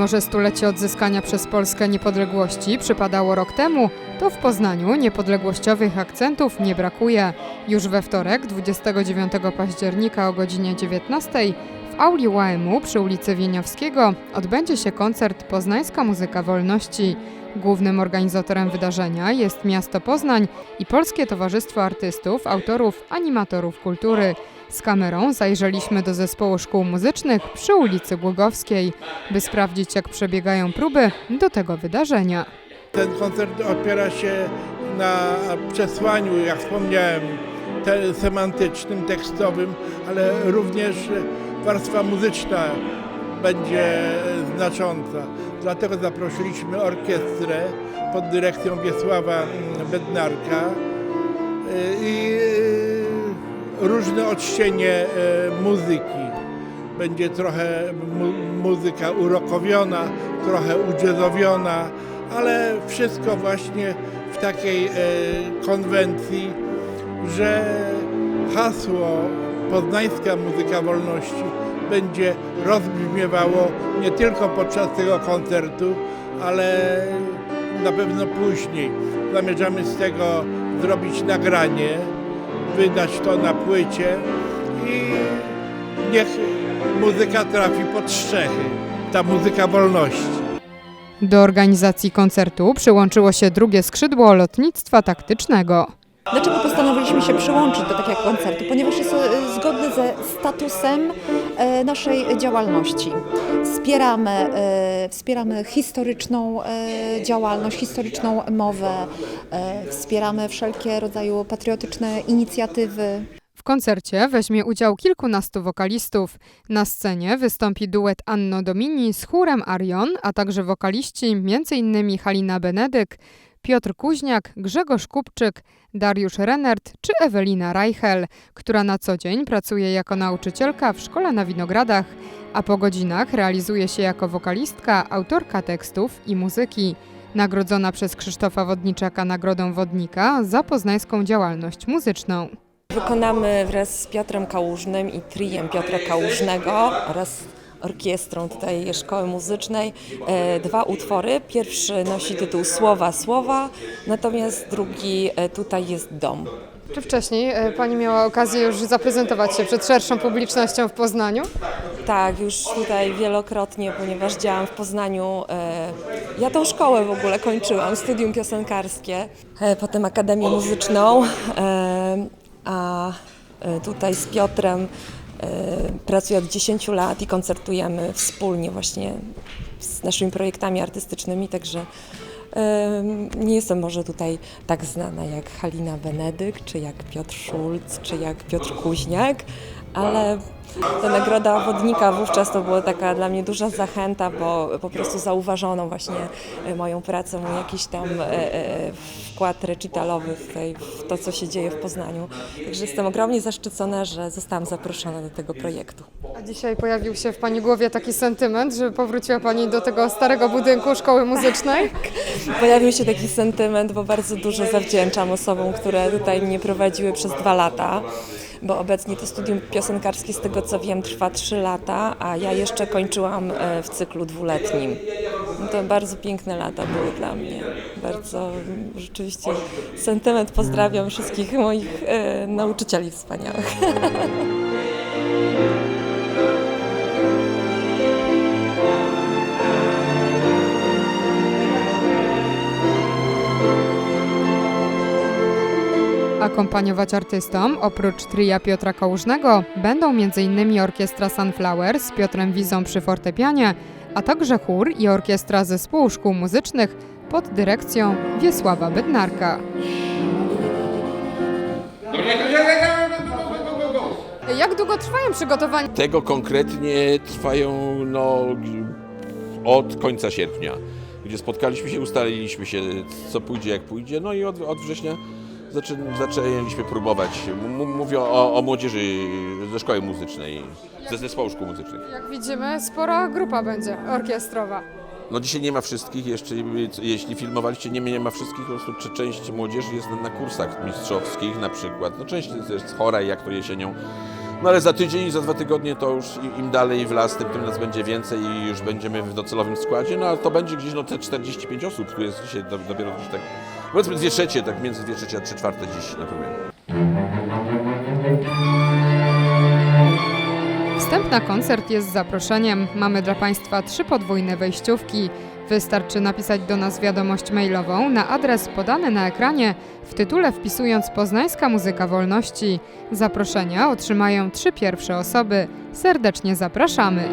Mimo, że stulecie odzyskania przez Polskę niepodległości przypadało rok temu, to w Poznaniu niepodległościowych akcentów nie brakuje. Już we wtorek, 29 października o godzinie 19 w auli UAM-u przy ulicy Wieniawskiego odbędzie się koncert Poznańska Muzyka Wolności. Głównym organizatorem wydarzenia jest miasto Poznań i Polskie Towarzystwo Artystów, Autorów, Animatorów Kultury. Z kamerą zajrzeliśmy do zespołu szkół muzycznych przy ulicy Głogowskiej, by sprawdzić jak przebiegają próby do tego wydarzenia. Ten koncert opiera się na przesłaniu, jak wspomniałem, te, semantycznym, tekstowym, ale również warstwa muzyczna będzie znacząca. Dlatego zaprosiliśmy orkiestrę pod dyrekcją Wiesława Bednarka y, i y, różne odcienie y, muzyki. Będzie trochę mu- muzyka urokowiona, trochę udziezowiona, ale wszystko właśnie w takiej konwencji, że hasło Poznańska Muzyka Wolności będzie rozbrzmiewało nie tylko podczas tego koncertu, ale na pewno później. Zamierzamy z tego zrobić nagranie, wydać to na płycie i niech muzyka trafi pod strzechy. Ta muzyka wolności. Do organizacji koncertu przyłączyło się drugie skrzydło lotnictwa taktycznego. Dlaczego postanowiliśmy się przyłączyć do takiego koncertu? Ponieważ jest e, zgodny ze statusem naszej działalności. Wspieramy, e, wspieramy historyczną e, działalność, historyczną mowę, e, wspieramy wszelkie rodzaju patriotyczne inicjatywy. W koncercie weźmie udział kilkunastu wokalistów. Na scenie wystąpi duet Anno Domini z chórem Arion, a także wokaliści m.in. Halina Benedyk, Piotr Kuźniak, Grzegorz Kupczyk, Dariusz Renert czy Ewelina Reichel, która na co dzień pracuje jako nauczycielka w szkole na Winogradach, a po godzinach realizuje się jako wokalistka, autorka tekstów i muzyki. Nagrodzona przez Krzysztofa Wodniczaka Nagrodą Wodnika za poznańską działalność muzyczną. Wykonamy wraz z Piotrem Kałużnym i trijem Piotra Kałużnego oraz orkiestrą tutaj Szkoły Muzycznej e, dwa utwory. Pierwszy nosi tytuł Słowa, Słowa, natomiast drugi e, tutaj jest Dom. Czy wcześniej e, Pani miała okazję już zaprezentować się przed szerszą publicznością w Poznaniu? Tak, już tutaj wielokrotnie, ponieważ działam w Poznaniu. Ja tą szkołę w ogóle kończyłam, studium piosenkarskie, potem Akademię Muzyczną, a tutaj z Piotrem pracuję od 10 lat i koncertujemy wspólnie właśnie z naszymi projektami artystycznymi, także e, nie jestem może tutaj tak znana jak Halina Benedyk, czy jak Piotr Szulc, czy jak Piotr Kuźniak, ale ta nagroda wodnika wówczas to była taka dla mnie duża zachęta, bo po prostu zauważono właśnie e, moją pracę, mój jakiś tam e, e, wkład recitalowy w, tej, w to, co się dzieje w Poznaniu. Także jestem ogromnie zaszczycona, że zostałam zaproszona do tego projektu. A dzisiaj pojawił się w Pani głowie taki sentyment, że powróciła Pani do tego starego budynku szkoły muzycznej? Pojawił się taki sentyment, bo bardzo dużo zawdzięczam osobom, które tutaj mnie prowadziły przez dwa lata. Bo obecnie to studium piosenkarskie, z tego co wiem, trwa trzy lata, a ja jeszcze kończyłam e, w cyklu dwuletnim. No To bardzo piękne lata były dla mnie. Bardzo rzeczywiście sentyment. Pozdrawiam wszystkich moich e, nauczycieli wspaniałych. Akompaniować artystom, oprócz tria Piotra Kałużnego, będą m.in. orkiestra Sunflower z Piotrem Wizą przy fortepianie, a także chór i orkiestra zespołu szkół muzycznych pod dyrekcją Wiesława Bednarka. Jak długo trwają przygotowania? Tego konkretnie trwają no, od końca sierpnia, gdzie spotkaliśmy się, ustaliliśmy się, co pójdzie, jak pójdzie, no i od, od września zaczę, zaczęliśmy próbować. M- mówię o, o młodzieży ze szkoły muzycznej, ze zespołu szkół muzycznych. Jak widzimy, spora grupa będzie orkiestrowa. No dzisiaj nie ma wszystkich, jeszcze jeśli filmowaliście, nie, nie ma wszystkich, po prostu część młodzieży jest na, kursach mistrzowskich na przykład. No część jest chora, jak to jesienią No ale za tydzień za dwa tygodnie to już im dalej w las, tym, tym nas będzie więcej i już będziemy w docelowym składzie, no ale to będzie gdzieś no te 45 osób, tu jest dzisiaj do, dopiero gdzieś tak, powiedzmy dwie trzecie, tak między dwie trzecie a trzy czwarte dziś na próbie. Wstęp na koncert jest zaproszeniem. Mamy dla Państwa trzy podwójne wejściówki. Wystarczy napisać do nas wiadomość mailową na adres podany na ekranie, w tytule wpisując Poznańska Muzyka Wolności. Zaproszenia otrzymają trzy pierwsze osoby. Serdecznie zapraszamy!